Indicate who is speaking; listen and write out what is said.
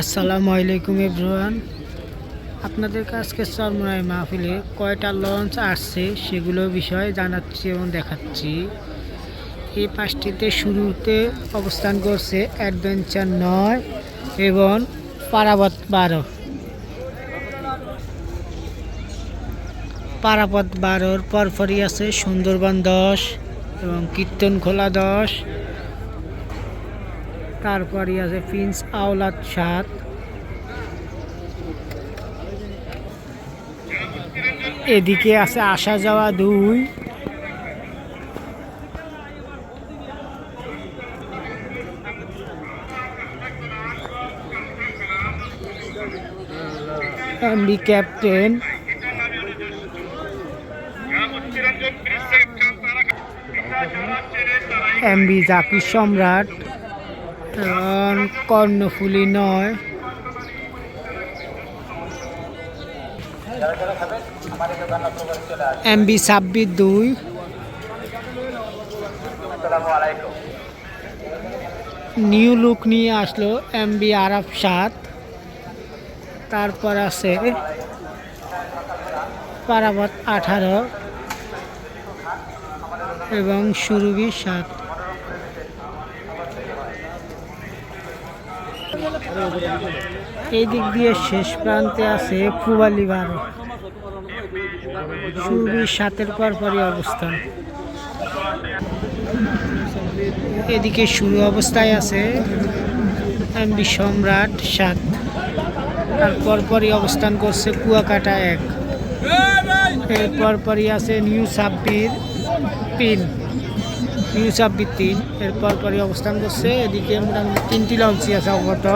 Speaker 1: আসসালামু আলাইকুম এভরিওয়ান। আপনাদের আজকে চরমরাই মাহফিলে কয়টা লঞ্চ আসছে সেগুলো বিষয়ে জানাচ্ছি এবং দেখাচ্ছি। এই পাঁচটিতে শুরুতে অবস্থান করছে অ্যাডভেঞ্চার নয় এবং পারাবত বারো। পারাপথ বারোর পরপরই আছে সুন্দরবন দশ এবং কীর্তনখোলা দশ। তারপরই আছে প্রিন্স আওলাদ সাত এদিকে আছে আসা যাওয়া দুই। এমবি ক্যাপ্টেন এমবি জাকির সম্রাট কর্ণফুলি নয়। এমবি ছাব্বিশ দুই। নিউ লুক নিয়ে আসলো এমবি আরাফ সাত তারপর আছে পারাবত আঠারো এবং সুরভি সাত। এই দিক দিয়ে শেষ প্রান্তে আছে ফুবালি বারো। সুরভির সাতের পর পরই অবস্থান। এদিকে শুরু অবস্থায় আছে এমবি সম্রাট সাত। আর পরপরই অবস্থান করছে কুয়াকাটা এক। এর পরপরই আছে নিউ সাব্বির তিন নিউ সাব্বির তিন এর পরপরই অবস্থান করছে। এদিকে মোটামুটি তিনটি লঞ্চই আছে অবগত।